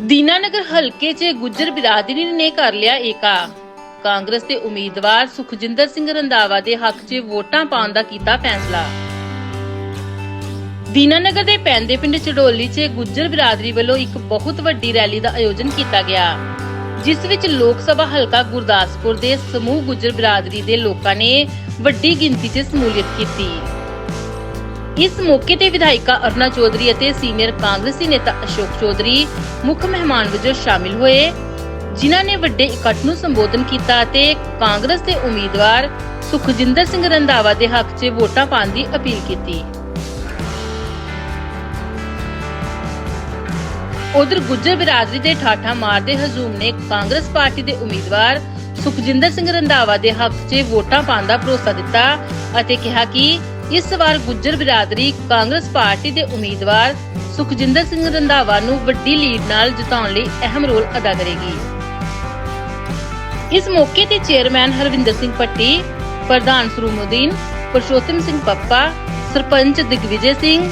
ਦੀਨਾਨਗਰ ਹਲਕੇ 'ਚ ਗੁੱਜਰ ਬਿਰਾਦਰੀ ਨੇ ਕਰ ਲਿਆ ਏਕਾ। ਕਾਂਗਰਸ ਦੇ ਉਮੀਦਵਾਰ ਸੁਖਜਿੰਦਰ ਸਿੰਘ ਰੰਧਾਵਾ ਦੇ ਹੱਕ 'ਚ ਵੋਟਾਂ ਪਾਉਣ ਦਾ ਕੀਤਾ ਫੈਸਲਾ। ਦੀਨਾਨਗਰ ਦੇ ਪੈਂਦੇ ਪਿੰਡ ਚੜੋਲੀ 'ਚ ਗੁੱਜਰ ਬਿਰਾਦਰੀ ਵੱਲੋਂ ਇੱਕ ਬਹੁਤ ਵੱਡੀ ਰੈਲੀ ਦਾ ਆਯੋਜਨ ਕੀਤਾ ਗਿਆ, ਜਿਸ ਵਿੱਚ ਲੋਕ ਸਭਾ ਹਲਕਾ ਗੁਰਦਾਸਪੁਰ ਦੇ ਸਮੂਹ ਗੁੱਜਰ ਬਿਰਾਦਰੀ ਦੇ ਲੋਕਾਂ ਨੇ ਵੱਡੀ ਗਿਣਤੀ 'ਚ ਸਮੂਲੀਅਤ ਕੀਤੀ। ਇਸ ਮੌਕੇ ਤੇ ਵਿਧਾਇਕਾ ਅਰਨਾ ਚੌਧਰੀ ਅਤੇ ਸੀਨੀਅਰ ਕਾਂਗਰਸੀ ਨੇਤਾ ਅਸ਼ੋਕ ਚੌਧਰੀ, ਮੁੱਖ ਮਹਿਮਾਨ ਵਜੋਂ ਸ਼ਾਮਿਲ ਹੋਏ, ਜਿਨ੍ਹਾਂ ਨੇ ਵੱਡੇ ਇਕੱਠ ਨੂੰ ਸੰਬੋਧਨ ਕੀਤਾ ਅਤੇ ਕਾਂਗਰਸ ਦੇ ਉਮੀਦਵਾਰ ਸੁਖਜਿੰਦਰ ਸਿੰਘ ਰੰਧਾਵਾ ਦੇ ਹੱਕ 'ਚ ਵੋਟਾਂ ਪਾਉਣ ਦੀ ਅਪੀਲ ਕੀਤੀ। ਉਧਰ ਗੁੱਜਰ ਬਿਰਾਦਰੀ ਦੇ ਠਾਠਾ ਮਾਰਦੇ ਹਜੂਮ ਨੇ ਕਾਂਗਰਸ ਪਾਰਟੀ ਦੇ ਉਮੀਦਵਾਰ ਸੁਖਜਿੰਦਰ ਸਿੰਘ ਰੰਧਾਵਾ ਦੇ ਹੱਕ 'ਚ ਵੋਟਾਂ ਪਾਉਣ ਦਾ ਭਰੋਸਾ ਦਿੱਤਾ ਅਤੇ ਕਿਹਾ ਕਿ ਇਸ ਵਾਰ ਗੁੱਜਰ ਬਿਰਾਦਰੀ ਕਾਂਗਰਸ ਪਾਰਟੀ ਦੇ ਉਮੀਦਵਾਰ ਸੁਖਜਿੰਦਰ ਸਿੰਘ ਰੰਧਾਵਾ ਨੂੰ ਵੱਡੀ ਲੀਡ ਨਾਲ ਜਿਤਾਉਣ ਲਈ ਅਹਿਮ ਰੋਲ ਅਦਾ ਕਰੇਗੀ। ਇਸ ਮੌਕੇ ਤੇ ਚੇਅਰਮੈਨ ਹਰਵਿੰਦਰ ਸਿੰਘ ਪੱਟੀ ਪ੍ਰਧਾਨ ਸਰੂਮੁਦੀਨ, ਪਰਸ਼ੋਤਮ ਸਿੰਘ ਪੱਪਾ, ਸਰਪੰਚ ਦਿਗਵਿਜੇ ਸਿੰਘ,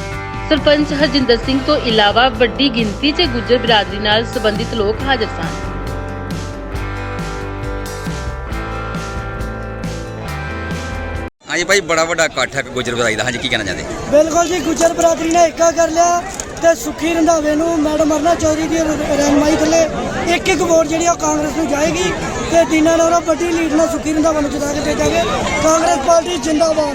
ਸਰਪੰਚ ਹਰਜਿੰਦਰ ਸਿੰਘ ਤੋਂ ਇਲਾਵਾ ਵੱਡੀ ਗਿਣਤੀ 'ਚ ਗੁੱਜਰ ਬਿਰਾਦਰੀ ਨਾਲ ਸੰਬੰਧਿਤ ਲੋਕ ਹਾਜ਼ਰ ਸਨ। ਹਾਂਜੀ ਭਾਈ, ਬੜਾ ਵੱਡਾ ਇਕੱਠ ਹੈ ਗੁਜਰ ਬਦਾਈ ਦਾ। ਹਾਂਜੀ, ਕੀ ਕਹਿਣਾ ਚਾਹੁੰਦੇ? ਬਿਲਕੁਲ ਜੀ, ਗੁਜਰ ਬਰਾਦਰੀ ਨੇ ਏਕਾ ਕਰ ਲਿਆ ਤੇ ਸੁਖੀ ਰੰਧਾਵੇ ਨੂੰ ਮੈਡਮ ਅਰਨਾ ਚੌਧਰੀ ਦੀ ਰਹਿਨਮਾਈ ਥੱਲੇ ਇੱਕ ਇੱਕ ਵੋਟ ਜਿਹੜੀ ਆ ਉਹ ਕਾਂਗਰਸ ਨੂੰ ਜਾਏਗੀ ਤੇ ਦਿਨਾਂ ਨਾਲ ਵੱਡੀ ਲੀਡ ਨਾਲ ਸੁਖੀ ਰੰਧਾਵਾ ਨੂੰ ਜਿਤਾ ਕੇ ਭੇਜਾਂਗੇ। ਕਾਂਗਰਸ ਪਾਰਟੀ ਜਿੰਦਾਬਾਦ।